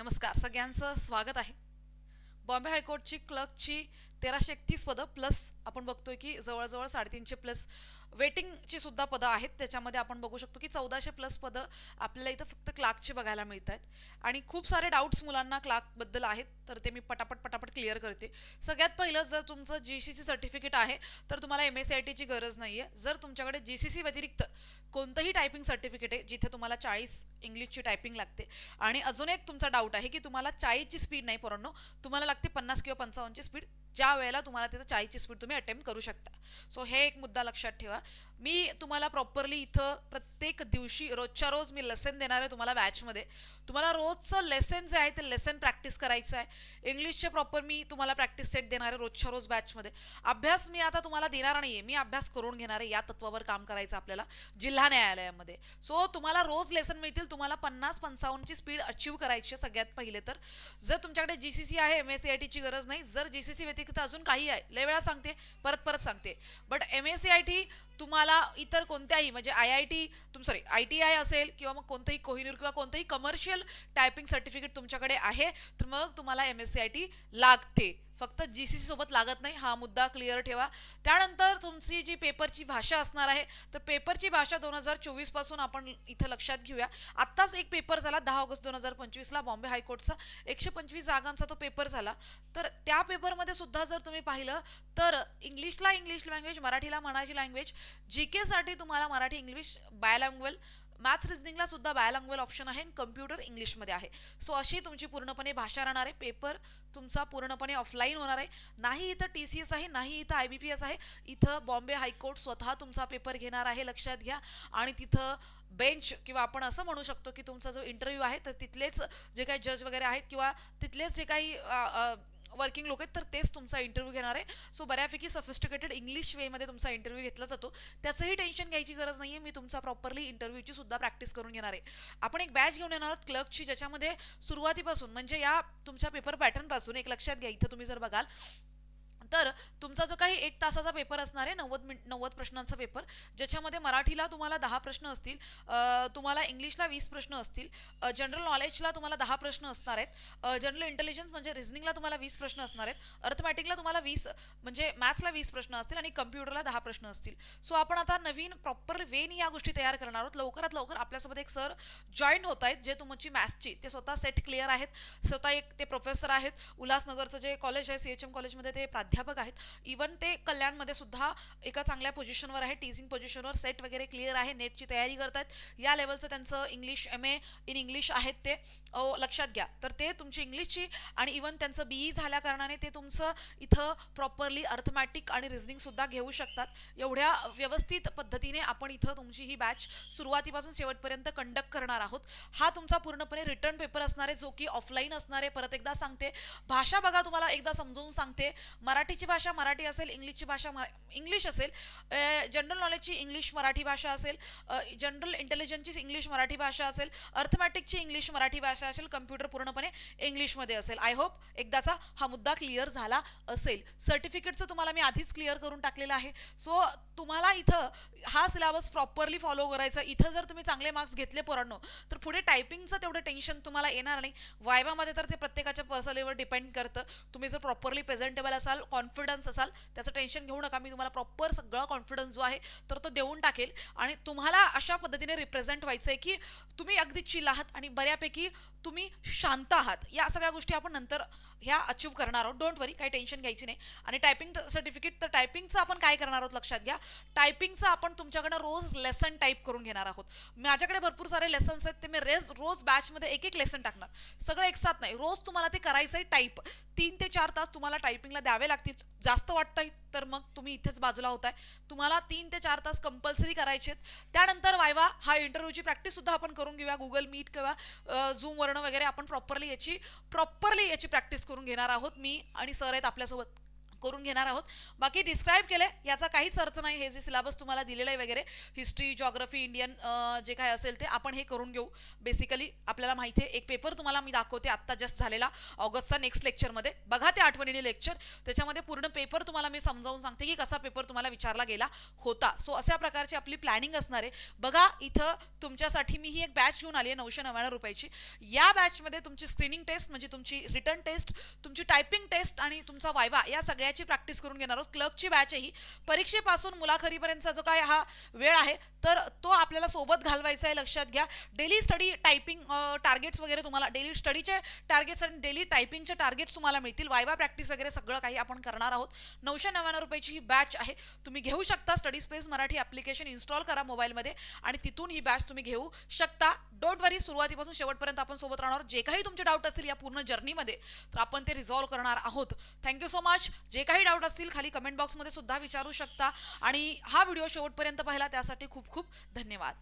नमस्कार सगळ्यांचं स्वागत आहे. बॉम्बे हायकोर्टची क्लर्कची तेराशे एकतीस पदं प्लस आपण बघतोय की जवळजवळ साडेतीनशे प्लस वेटिंगची सुद्धा पदं आहेत. त्याच्यामध्ये आपण बघू शकतो की चौदाशे प्लस पदं आपल्याला इथं फक्त क्लार्कची बघायला मिळत आहेत आणि खूप सारे डाऊट्स मुलांना क्लार्कबद्दल आहेत. तर ते मी पटापट पटापट क्लिअर करते. सगळ्यात पहिलं जर तुमचं जी सी सी सर्टिफिकेट आहे तर तुम्हाला एम एस सी आय टीची गरज नाही आहे जर तुमच्याकडे जी सी सी व्यतिरिक्त कोणतंही टायपिंग सर्टिफिकेट आहे जिथे तुम्हाला चाळीस इंग्लिशची टायपिंग लागते. आणि अजून एक तुमचा डाऊट आहे की तुम्हाला चाळीसची स्पीड नाही पोरांनो. तुम्हाला लागते पन्नास किंवा पंचावन्नची स्पीड ज्या वेळेला तुम्हाला त्याचं चाळीसची स्पीड तुम्ही अटेम्प्ट करू शकता. सो हे एक मुद्दा लक्षात ठेवा. मी तुम्हाला प्रॉपरली इथं प्रत्येक दिवशी रोजच्या रोज मी लेसन देणार आहे तुम्हाला बॅचमध्ये तुम्हाला रोजचं लेसन जे आहे ते लेसन प्रॅक्टिस करायचं आहे. इंग्लिशचे प्रॉपर मी तुम्हाला प्रॅक्टिस सेट देणार आहे रोजच्या रोज बॅचमध्ये अभ्यास मी आता तुम्हाला देणार नाही आहे मी अभ्यास करून घेणार आहे या तत्वावर काम करायचं आपल्याला जिल्हा न्यायालयामध्ये. सो तुम्हाला रोज लेसन मिळतील. तुम्हाला पन्नास पंचावन्नची स्पीड अचीव करायची आहे सगळ्यात पहिले तर. जर तुमच्याकडे जी सी सी आहे एम एस सी आय टीची गरज नाही. जर जी सी सी व्यतिरिक्त अजून काही आहे. लय वेळा सांगते परत परत सांगते. But M S C I T तुम्हाला इतर कोणत्याही म्हणजे आय आय टी तुम सॉरी आय टी आय असेल किंवा मग कोणतंही कोहिनूर किंवा कोणतंही कमर्शियल टायपिंग सर्टिफिकेट तुमच्याकडे आहे तर मग तुम्हाला M S C I T लागते. फक्त जी सी सी सोबत लागत नाही हा मुद्दा क्लिअर ठेवा. त्यानंतर तुमची जी पेपरची भाषा असणार आहे तर पेपरची भाषा दोन हजार चोवीसपासून आपण इथं लक्षात घेऊया. आत्ताच एक पेपर झाला दहा ऑगस्ट दोन हजार पंचवीसला बॉम्बे हायकोर्टचा. एकशे पंचवीस जागांचा तो पेपर झाला. तर त्या पेपरमध्ये सुद्धा जर तुम्ही पाहिलं तर इंग्लिशला इंग्लिश लँग्वेज मराठीला मराठी लँग्वेज जी केसाठी तुम्हाला मराठी इंग्लिश बायलँग्वेल मॅथ्स रिजनिंगला सुद्धा बायलँग्वेल ऑप्शन आहे आणि कम्प्युटर इंग्लिशमध्ये आहे. सो अशी तुमची पूर्णपणे भाषा राहणार आहे. पेपर तुमचा पूर्णपणे ऑफलाईन होणार आहे. नाही इथं टी सी एस आहे नाही इथं आय बी पी एस आहे. इथं बॉम्बे हायकोर्ट स्वतः तुमचा पेपर घेणार आहे लक्षात घ्या. आणि तिथं बेंच किंवा आपण असं म्हणू शकतो की तुमचा जो इंटरव्ह्यू आहे तर तिथलेच जे काही जज वगैरे आहेत किंवा तिथलेच जे काही वर्किंग लोक आहेत तर तेच तुमचा इंटरव्ह्यू घेणार आहे. सो बऱ्यापैकी सफिस्टिकेटेड इंग्लिश वेमध्ये तुमचा इंटरव्ह्यू घेतला जातो. त्याचंही टेन्शन घ्यायची गरज नाही आहे मी तुमचा प्रॉपरली इंटरव्ह्यूची सुद्धा प्रॅक्टिस करून घेणार आहे. आपण एक बॅच घेऊन येणार आहोत क्लर्कची ज्याच्यामध्ये सुरुवातीपासून म्हणजे या तुमच्या पेपर पॅटर्नपासून एक लक्षात घ्या. इथं तुम्ही जर बघाल तर तुमचा जो काही एक तासाचा पेपर असणार आहे नव्वद मिन नव्वद प्रश्नांचा पेपर ज्याच्यामध्ये मराठीला तुम्हाला दहा प्रश्न असतील तुम्हाला इंग्लिशला वीस प्रश्न असतील जनरल नॉलेजला तुम्हाला दहा प्रश्न असणार आहेत जनरल इंटेलिजन्स म्हणजे रिझनिंगला तुम्हाला वीस प्रश्न असणार आहेत अर्थमॅटिकला तुम्हाला वीस म्हणजे मॅथ्सला वीस प्रश्न असतील आणि कम्प्युटरला दहा प्रश्न असतील. सो आपण आता नवीन प्रॉपर वेनी या गोष्टी तयार करणार आहोत. लवकरात लवकर आपल्यासोबत एक सर जॉईन होत आहेत जे तुमची मॅथ्सची ते स्वतः सेट क्लिअर आहेत. स्वतः एक ते प्रोफेसर आहेत. उल्हासनगरचं जे कॉलेज आहे सी एच एम कॉलेजमध्ये ते प्राध्यापक आहेत. इवन ते कल्याणमध्ये सुद्धा एका चांगल्या पोझिशनवर आहे. टीचिंग पोझिशनवर सेट वगैरे क्लिअर आहे. नेटची तयारी करतायत. या लेवलचं त्यांचं English M A in English आहेत ते. लक्षात घ्या. तर ते तुमची इंग्लिशची आणि इवन त्यांचं बीई झाल्या कारणाने ते तुमचं इथं प्रॉपरली अर्थमॅटिक आणि रिझनिंगसुद्धा घेऊ शकतात. एवढ्या व्यवस्थित पद्धतीने आपण इथं तुमची ही बॅच सुरुवातीपासून शेवटपर्यंत कंडक्ट करणार आहोत. हा तुमचा पूर्णपणे रिटर्न पेपर असणार आहे जो की ऑफलाईन असणार आहे परत एकदा सांगते. भाषा बघा तुम्हाला एकदा समजून सांगते. मराठीची भाषा मराठी असेल इंग्लिशची भाषा मरा- इंग्लिश असेल जनरल नॉलेजची इंग्लिश मराठी भाषा असेल जनरल इंटेलिजन्सची इंग्लिश मराठी भाषा असेल अर्थमॅटिकची इंग्लिश मराठी भाषा असेल कम्प्युटर पूर्णपणे इंग्लिशमध्ये असेल. आय होप एकदाचा हा मुद्दा क्लिअर झाला असेल. सर्टिफिकेटचं तुम्हाला मी आधीच क्लिअर करून टाकलेलं आहे. सो तुम्हाला इथं हा सिलेबस प्रॉपरली फॉलो करायचा. इथं जर तुम्ही चांगले मार्क्स घेतले पोरांनो तर पुढे टायपिंगचं तेवढं टेन्शन तुम्हाला येणार नाही. वायबामध्ये तर ते प्रत्येकाच्या पर्सलेवर डिपेंड करतं. तुम्ही जर प्रॉपरली प्रेझेंटेबल असाल कॉन्फिडन्स असाल त्याचं टेन्शन घेऊ नका. मी तुम्हाला प्रॉपर सगळा कॉन्फिडन्स जो आहे तर तो देऊन टाकेल. आणि तुम्हाला अशा पद्धतीने रिप्रेझेंट व्हायचं आहे की तुम्ही अगदी चिल आहात आणि बऱ्यापैकी तुम्ही शांत आहात. या सगळ्या गोष्टी आपण नंतर ह्या अचीव करणार आहोत. डोंट वरी काही टेन्शन घ्यायची नाही. आणि टायपिंग सर्टिफिकेट तर टायपिंगचं आपण काय करणार आहोत लक्षात घ्या. टायपिंगचं आपण तुमच्याकडनं रोज लेसन टाईप करून घेणार आहोत. माझ्याकडे भरपूर सारे लेसन्स आहेत ते मी रेस रोज बॅचमध्ये एक एक लेसन टाकणार. सगळं एक साथ नाही. रोज तुम्हाला ते करायचं आहे टाईप तीन ते चार तास तुम्हाला टायपिंगला द्यावे लागतील. जास्त वाटतंय तर मग तुम्ही इथेच बाजूला होताय. तुम्हाला तीन ते चार तास कंपल्सरी करायचे आहेत त्यानंतर वायवा हा इंटरव्ह्यूची प्रॅक्टिस सुद्धा आपण करून घेऊया. गुगल मीट किंवा झूमवरनं वगैरे आपण प्रॉपरली याची प्रॉपरली याची प्रॅक्टिस करून घेणार आहोत मी आणि सर आहेत आपल्यासोबत. करून घेणार आहोत. बाकी डिस्क्राईब केले याचा काहीच अर्थ नाही हे जे सिलेबस तुम्हाला दिलेलं आहे वगैरे हिस्ट्री जॉग्रफी इंडियन जे काय असेल ते आपण हे करून घेऊ. बेसिकली आपल्याला माहिती आहे एक पेपर तुम्हाला मी दाखवते आत्ता जस्ट झालेला ऑगस्टचा नेक्स्ट लेक्चरमध्ये बघा ते आठवणीने लेक्चर त्याच्यामध्ये पूर्ण पेपर तुम्हाला मी समजावून सांगते की कसा पेपर तुम्हाला विचारला गेला होता. सो अशा प्रकारची आपली प्लॅनिंग असणार आहे. बघा इथं तुमच्यासाठी मी ही एक बॅच घेऊन आली आहे नऊशे नव्याण्णव रुपयाची. या बॅचमध्ये तुमची स्क्रीनिंग टेस्ट म्हणजे तुमची रिटर्न टेस्ट तुमची टायपिंग टेस्ट आणि तुमचा वायवा या सगळ्या सगळ्याची प्रॅक्टिस करून घेणार आहोत. क्लर्कची बॅच आहे ही. परीक्षेपासून मुलाखरीपर्यंतचा जो काय हा वेळ आहे तर तो आपल्याला सोबत घालवायचा आहे लक्षात घ्या. डेली स्टडी टायपिंग टार्गेट्स वगैरे तुम्हाला डेली स्टडीचे टार्गेट्स आणि डेली टायपिंगचे टार्गेट्स तुम्हाला मिळतील. वायवा प्रॅक्टिस वगैरे सगळं काही आपण करणार आहोत. नऊशे नव्याण्णव रुपयाची ही बॅच आहे. तुम्ही घेऊ शकता study space Marathi application install करा मोबाईलमध्ये आणि तिथून ही बॅच तुम्ही घेऊ शकता. डोंट वरी सुरुवातीपासून शेवटपर्यंत आपण सोबत राहणार जे काही तुमचे डाऊट असतील या पूर्ण जर्नीमध्ये तर आपण ते रिझॉल्व्ह करणार आहोत. थँक्यू सो मच जे काही डाऊट असतील खाली कमेंट बॉक्समध्ये सुद्धा विचारू शकता. आणि हा व्हिडिओ शेवटपर्यंत पाहिला त्यासाठी खूप खूप धन्यवाद.